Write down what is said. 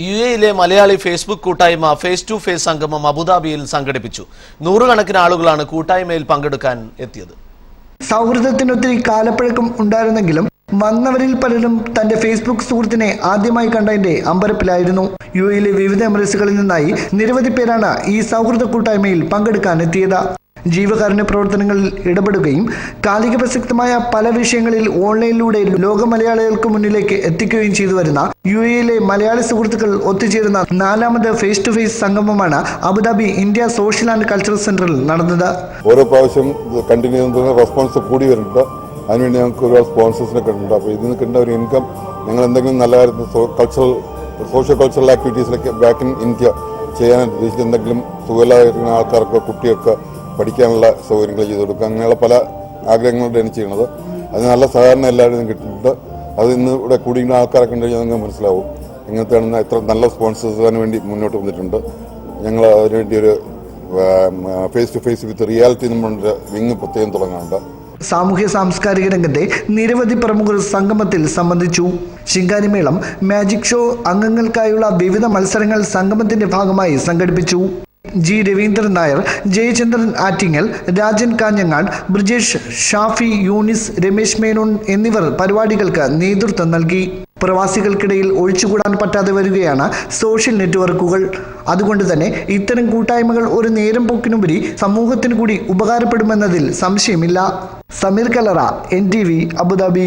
U എയിലെ Malayali Facebook കൂട്ടായ്മ face to face സംഗമം അബുദാബിയിൽ സംഘടിപ്പിച്ചു. നൂറുകണക്കിന് ആളുകളാണ് കൂട്ടായ്മയിൽ പങ്കെടുക്കാൻ എത്തിയത്. സൗഹൃദത്തിനൊത്തിരി കാലപ്പഴക്കം ഉണ്ടായിരുന്നെങ്കിലും വന്നവരിൽ പലരും തന്റെ ഫേസ്ബുക്ക് സുഹൃത്തിനെ ആദ്യമായി കണ്ടതിന്റെ അമ്പരപ്പിലായിരുന്നു. യു എയിലെ വിവിധ എമിറേറ്റ്സുകളിൽ നിന്നായി നിരവധി പേരാണ് ഈ സൗഹൃദ കൂട്ടായ്മയിൽ പങ്കെടുക്കാൻ എത്തിയത്. ജീവകാരുണ്യ പ്രവർത്തനങ്ങളിൽ ഇടപെടുകയും കാലിക പ്രസക്തമായ പല വിഷയങ്ങളിൽ ഓൺലൈനിലൂടെ ലോക മലയാളികൾക്ക് മുന്നിലേക്ക് എത്തിക്കുകയും ചെയ്തു വരുന്ന യു എയിലെ മലയാളി സുഹൃത്തുക്കൾ ഒത്തുചേരുന്ന നാലാമത് face to face സംഗമമാണ് Abu Dhabi India social and cultural സെന്ററിൽ നടന്നത്. ഓരോ പ്രാവശ്യം കണ്ടിന്യൂ റെസ്പോൺസ് കൂടി വരുന്നുണ്ട്. അതിനുവേണ്ടി ഞങ്ങൾക്ക് ഒരുപാട് സ്പോൺസേഴ്സിനെ കിട്ടുന്നുണ്ട്. അപ്പോൾ ഇതിൽ നിന്ന് ഒരു ഇൻകം ഞങ്ങൾ എന്തെങ്കിലും നല്ല കാര്യത്തിൽ കൾച്ചറൽ സോഷ്യോ കൾച്ചറൽ ആക്ടിവിറ്റീസിലൊക്കെ ബാക്ക് ഇൻ ഇന്ത്യ ചെയ്യാൻ ഉദ്ദേശിച്ച് എന്തെങ്കിലും സുഖമില്ലാതെ ആൾക്കാർക്ക് കുട്ടികൾക്ക് പഠിക്കാനുള്ള സൗകര്യങ്ങൾ ചെയ്തു കൊടുക്കുക. അങ്ങനെയുള്ള പല ആഗ്രഹങ്ങളുടെയാണ് ചെയ്യുന്നത്. അത് നല്ല സഹകരണം എല്ലാവരും കിട്ടുന്നുണ്ട് അത് ഇന്ന് ഇവിടെ കൂടിയിരുന്ന ആൾക്കാരൊക്കെ ഉണ്ടെങ്കിൽ നിങ്ങൾക്ക് മനസ്സിലാവും. ഇങ്ങനത്തെ എത്ര നല്ല സ്പോൺസേഴ്സ് അതിന് വേണ്ടി മുന്നോട്ട് വന്നിട്ടുണ്ട്. ഞങ്ങൾ അതിനുവേണ്ടി ഒരു face to face with reality നമ്മളുടെ വിങ് പ്രത്യേകം തുടങ്ങാറുണ്ട് സാമൂഹ്യ സാംസ്കാരിക രംഗത്തെ നിരവധി പ്രമുഖർ സംഗമത്തിൽ സംബന്ധിച്ചു. ശിങ്കാരിമേളം മാജിക് ഷോ അംഗങ്ങൾക്കായുള്ള വിവിധ മത്സരങ്ങൾ സംഗമത്തിന്റെ ഭാഗമായി സംഘടിപ്പിച്ചു. ജി രവീന്ദ്രൻ നായർ ജയചന്ദ്രൻ ആറ്റിങ്ങൽ രാജൻ കാഞ്ഞങ്ങാട് ബ്രിജേഷ് ഷാഫി യൂനിസ് രമേശ് മേനോൻ എന്നിവർ പരിപാടികൾക്ക് നേതൃത്വം നൽകി. പ്രവാസികൾക്കിടയിൽ ഒഴിച്ചുകൂടാൻ പറ്റാതെ വരികയാണ് സോഷ്യൽ നെറ്റ്വർക്കുകൾ. അതുകൊണ്ട് തന്നെ ഇത്തരം കൂട്ടായ്മകൾ ഒരു നേരം പോക്കിനുപരി സമൂഹത്തിന് കൂടി ഉപകാരപ്പെടുമെന്നതിൽ സംശയമില്ല. Sameer Kalara N T V Abu Dhabi.